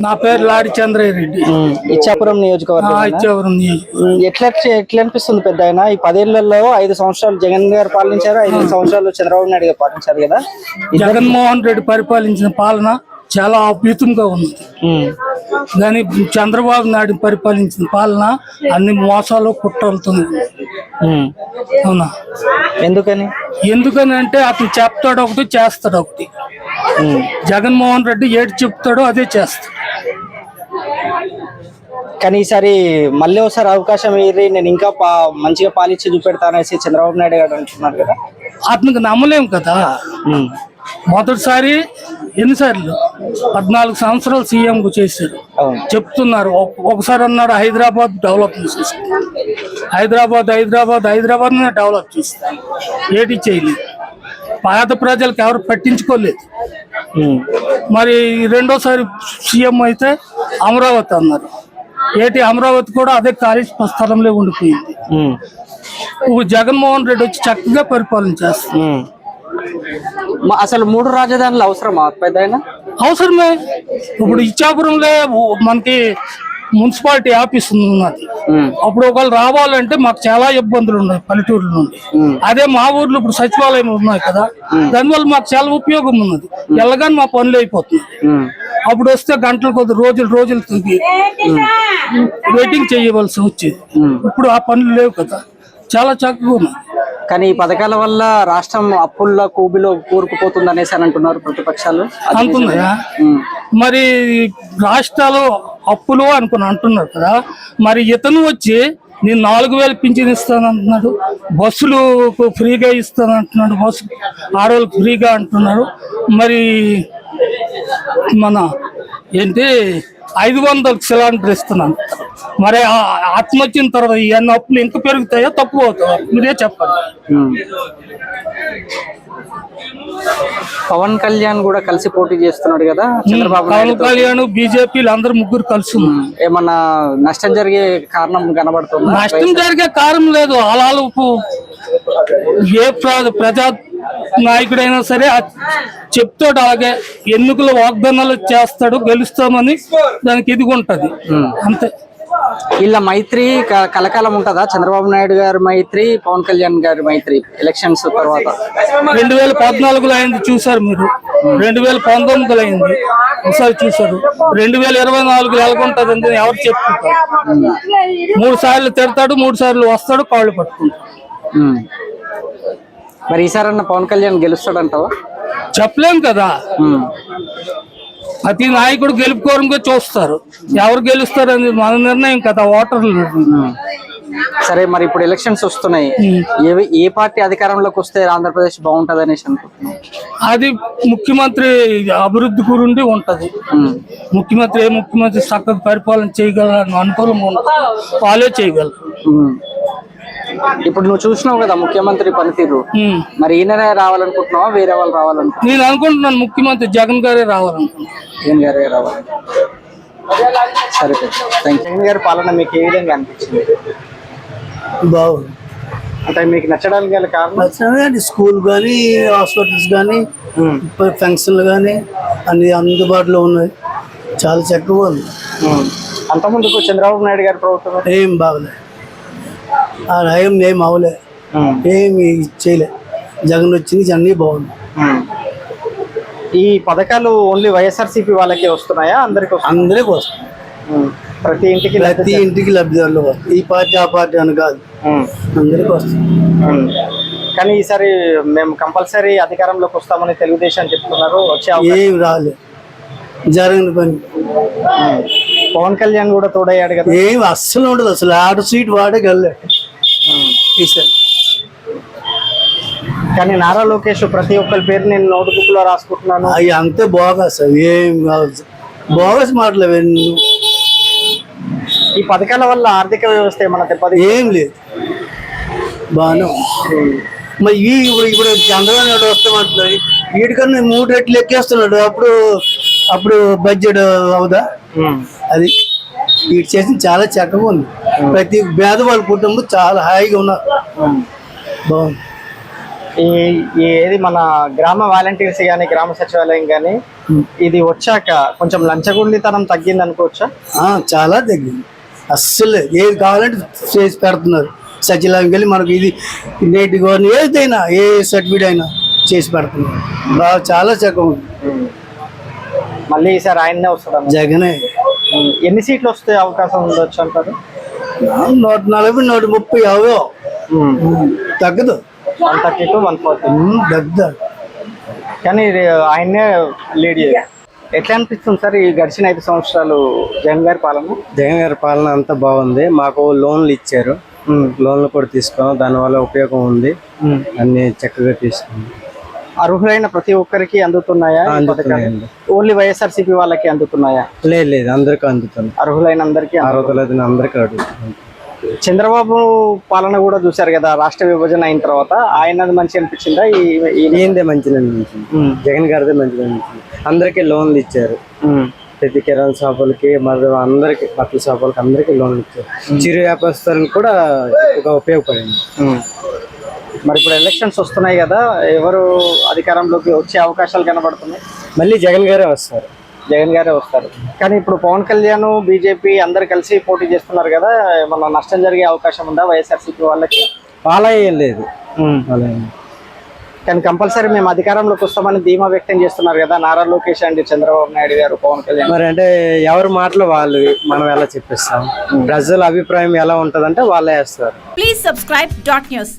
నా పేరు లాడి చంద్రయ్య రెడ్డి ఇచ్చాపురం నియోజకవర్గం ఎట్లా ఎట్లా అనిపిస్తుంది పెద్ద ఆయన? ఈ పదేళ్ళలో ఐదు సంవత్సరాలు జగన్ గారు పాలించారు ఐదు సంవత్సరాలు చంద్రబాబు నాయుడు గారు పాలించారు కదా? జగన్మోహన్ రెడ్డి పరిపాలించిన పాలన చాలా అద్భుతంగా ఉంది. కానీ చంద్రబాబు నాయుడు పరిపాలించిన పాలన అన్ని మోసాలు కుట్రలతో. అవునా? ఎందుకని? ఎందుకని అంటే అతను చెప్తాడు ఒకటి చేస్తాడు ఒకటి. జగన్మోహన్ రెడ్డి ఏడు చెప్తాడో అదే చేస్తాడు. కానీ ఈసారి మళ్ళీ ఒకసారి అవకాశం ఇయ్యి నేను ఇంకా పా- మంచిగా పాలించి చూపెడతానేసి చంద్రబాబు నాయుడు గారు అంటున్నారు కదా. అతనికి నమ్మలేం కదా. మొదటిసారి ఎన్నిసార్లు? పద్నాలుగు సంవత్సరాలు సీఎం చేశారు. చెప్తున్నారు. ఒక- ఒకసారి అన్నాడు హైదరాబాద్ డెవలప్ చేసేస్తాం హైదరాబాద్ హైదరాబాద్ హైదరాబాద్ డెవలప్ చేస్తాం. ఏటి చేయలేదు. పేద ప్రజలకు ఎవరు పట్టించుకోలేదు. మరి రెండోసారి సీఎం అయితే అమరావతి అన్నారు. ఏటి అమరావతి కూడా అదే ఖాళీ స్థలంలో ఉండిపోయింది ఇప్పుడు జగన్మోహన్ రెడ్డి వచ్చి చక్కగా పరిపాలన. మ- అసలు మూడు రాజధానులు అవసరమా పెద్ద ఆయన? అవసరమే. ఇప్పుడు ఇచ్చాపురంలో మనకి మున్సిపాలిటీ ఆఫీస్ ఉన్నది అప్పుడు ఒకవేళ రావాలంటే మాకు చాలా ఇబ్బందులు ఉన్నాయి పల్లెటూరు నుండి. అదే మా ఊర్లో ఇప్పుడు సచివాలయం ఉన్నాయి కదా. దానివల్ల మాకు చాలా ఉపయోగం ఉన్నది. వెళ్ళగానే మా పనులు అయిపోతుంది అప్పుడు వస్తే గంటలు కొద్ది రోజులు రోజులు తిరిగి వెయిటింగ్ చేయవలసి వచ్చేది. ఇప్పుడు ఆ పనులు లేవు కదా. చాలా చక్కగా ఉన్నాయి. కానీ ఈ పథకాల వల్ల రాష్ట్రం అప్పుల్లో కూబిలో కూరుకుపోతుంది అనేసి అని అంటున్నారు ప్రతిపక్షాలు. ఉమ్, మరి రాష్ట్రాలు అప్పులు అనుకుని అంటున్నారు కదా. మరి ఇతను వచ్చి నేను నాలుగు వేలు పింఛన్ ఇస్తాను అంటున్నాడు బస్సులు ఫ్రీగా ఇస్తాను అంటున్నాడు బస్సు ఆడవాళ్ళకి ఫ్రీగా అంటున్నారు. మరి మన ఏంటి ఐదు వందలకు సిలిండర్ ఇస్తున్నాను. మరి ఆత్మ వచ్చిన తర్వాత ఇవన్నీ అప్పులు ఇంకా పెరుగుతాయో తక్కువ అవుతాయో? మీరే చెప్పండి. పవన్ కళ్యాణ్ కూడా కలిసి పోటీ చేస్తున్నాడు కదా చంద్రబాబు పవన్ కళ్యాణ్ బీజేపీలు అందరు ముగ్గురు కలిసి ఏమన్నా నష్టం జరిగే కారణం కనబడుతుందా? నష్టం జరిగే కారణం లేదు. అలాలకు ఏ ప్ర- ప్రజా నాయకుడైనా సరే చెప్తాడు అలాగే ఎన్నికల వాగ్దానాలు చేస్తాడు గెలుస్తామని దానికి ఇది ఉంటది. అంతే. వీళ్ళ మైత్రి కలకాలం ఉంటుందా? చంద్రబాబు నాయుడు గారి మైత్రి పవన్ కళ్యాణ్ గారి మైత్రి ఎలక్షన్స్ తర్వాత? రెండు వేల పద్నాలుగులో అయింది చూసారు మీరు. రెండు వేల పంతొమ్మిదిలో అయింది. ఒకసారి చూసారు రెండు వేల ఇరవై నాలుగులో ఎలాగుంటది అని ఎవరు చెప్పుకుంటారు? మూడు సార్లు తిడతాడు మూడు సార్లు వస్తాడు కాళ్ళు పట్టుకుంటాడు. మరి ఈసారన్న పవన్ కళ్యాణ్ గెలుస్తాడంటావా? చెప్పలేం కదా. ప్రతి నాయకుడు గెలుపుకోరంగా చూస్తారు. ఎవరు గెలుస్తారు అనేది మన నిర్ణయం కదా ఓటర్లు. సరే మరి ఇప్పుడు ఎలక్షన్స్ వస్తున్నాయి. ఏ ఏ పార్టీ అధికారంలోకి వస్తే ఆంధ్రప్రదేశ్ బాగుంటది అనేసి అనుకుంటున్నాం అది ముఖ్యమంత్రి అభివృద్ధి గురుండి ఉంటది. ముఖ్యమంత్రి ఏ ముఖ్యమంత్రి చక్కగా పరిపాలన చేయగలరు అనుకూలంగా ఉంటుంది. వాళ్ళే చేయగలరు. ఇప్పుడు నువ్వు చూసినావు కదా ముఖ్యమంత్రి పనితీరు. మరి ఈయననే రావాలనుకుంటున్నావా? వేరే వాళ్ళు రావాలనుకుంటున్నావా నేను అనుకుంటున్నాను ముఖ్యమంత్రి జగన్ గారే రావాలనుకుంటున్నాను జగన్ గారే రావాలి. సరే థ్యాంక్ జగన్ గారి పాలన మీకు ఏ విధంగా అనిపించింది? బాగుంది. అంటే మీకు నచ్చడానికి గల కారణం? స్కూల్ కానీ హాస్పిటల్స్ కానీ. ఫంక్షన్లు కానీ అన్ని అందుబాటులో ఉన్నాయి. చాలా చక్కగా ఉంది. అంతకుముందుకు చంద్రబాబు నాయుడు గారి ప్రభుత్వం? ఏం బాగలే ఆ నయం ఏం అవలే. ఏమి చేయలే. జగన్ వచ్చింది అన్నీ బాగుంది. ఈ పథకాలు ఓన్లీ వైఎస్ఆర్సీపీ వాళ్ళకే వస్తున్నాయా? అందరికి వస్తున్నాయా? అందరికీ వస్తుంది ఉమ్. ప్రతి ఇంటికి ప్రతి ఇంటికి లబ్ధిదారులు వస్తుంది ఈ పార్టీ ఆ పార్టీ అని కాదు. అందరికీ వస్తుంది. కానీ ఈసారి మేము కంపల్సరీ అధికారంలోకి వస్తామని తెలుగుదేశం చెప్తున్నారు. వచ్చే ఏం రాలే. జరిగిన పని. పవన్ కళ్యాణ్ కూడా తోడయ్యాడు కదా. ఏం అస్సలు ఉండదు. అసలు ఆట సీట్ వాడే గెలలే ఈసారి కానీ నారా లోకేష్ ప్రతి ఒక్కరి పేరు నేను నోట్బుక్లో రాసుకుంటున్నాను. అవి అంతే బోగస్ ఏం కావచ్చు బోగస్ మాటలు అవన్నీ ఈ పథకాల వల్ల ఆర్థిక వ్యవస్థ ఏమన్నా దెబ్బతి ఏం లేదు. బాగానే ఉంది. మరి ఈ ఇప్పుడు ఇప్పుడు చంద్రబాబు నాయుడు వస్తామంటున్నారు వీటికన్నా మూడు రెట్లు ఎక్కేస్తున్నాడు. అప్పుడు అప్పుడు బడ్జెట్ అవుదా? అది వీటి చేసిన చాలా చక్కగా ఉంది. ప్రతి పేదవాళ్ళ కుటుంబం చాలా హాయిగా ఉన్నారు బాగుంది. ఈ ఏది మన గ్రామ వాలంటీర్స్ కానీ గ్రామ సచివాలయం కానీ ఇది వచ్చాక కొంచెం లంచగొండితనం తగ్గింది అనుకోవచ్చా? చాలా తగ్గింది. అస్సలు ఏది కావాలంటే చేసి పెడుతున్నారు. సచివాలయంకి వెళ్ళి మనకు ఇది నేటి గవర్న ఏదైనా ఏ సర్టిఫికేట్ అయినా చేసి పెడుతున్నారు. బాగా చాలా చక్కగా ఉంది. మళ్ళీ ఈసారి ఆయన్నే వస్తాడు? జగనే. ఎన్ని సీట్లు వస్తే అవకాశం ఉండొచ్చు అంటారు? నూట నలభై నూట ముప్పై అవో తగ్గదు. One thirty two one forty. దగ్గ కానీ ఇది ఆయన్నే లీడ్ చేయాలి. ఎట్లా అనిపిస్తుంది సార్ ఈ గడిచిన ఐదు సంవత్సరాలు జగన్ గారి పాలన? జగన్ గారి పాలన అంతా బాగుంది. మాకు లోన్లు ఇచ్చారు. లోన్లు కూడా తీసుకున్నాం. దానివల్ల ఉపయోగం ఉంది. అన్ని చక్కగా తీసుకున్నాం. అర్హులైన ప్రతి ఒక్కరికి అందుతున్నాయా? ఓన్లీ వైఎస్ఆర్సీపీ వాళ్ళకి అందుతున్నాయా? లేదు లేదు అందరికీ అందుతుంది అర్హులైన అందరికీ అందరికీ అడుగుతుంది చంద్రబాబు పాలన కూడా చూశారు కదా రాష్ట్ర విభజన అయిన తర్వాత. ఆయనది మంచి అనిపించిందా? ఈ ఈ- ఏందే మంచిది అనిపించింది. జగన్ గారిదే మంచిది అనిపించింది. అందరికీ లోన్లు ఇచ్చారు. ప్రతి కిరాణా షాపులకి మరి అందరికి బట్టల షాపులకి అందరికీ లోన్లు ఇచ్చారు. చిరు వ్యాపారస్తులకు కూడా ఒక ఉపయోగపడింది. మరి ఇప్పుడు ఎలక్షన్స్ వస్తున్నాయి కదా ఎవరు అధికారంలోకి వచ్చే అవకాశాలు కనబడుతున్నాయి? మళ్ళీ జగన్ గారే వస్తారు. జగన్ గారే వస్తారు. కానీ ఇప్పుడు పవన్ కళ్యాణ్ బీజేపీ అందరు కలిసి పోటీ చేస్తున్నారు కదా ఏమన్నా నష్టం జరిగే అవకాశం ఉందా వైఎస్ఆర్సీపీ వాళ్ళకి? అలా ఏం లేదు. కానీ కంపల్సరీ మేము అధికారంలోకి వస్తామని ధీమా వ్యక్తం చేస్తున్నారు కదా నారా లోకేష్ అండి చంద్రబాబు నాయుడు గారు పవన్ కళ్యాణ్. మరి అంటే ఎవరి మాటలు వాళ్ళు మనం ఎలా చెప్పిస్తాం? ప్రజల అభిప్రాయం ఎలా ఉంటదంటే వాళ్ళే వేస్తారు. News.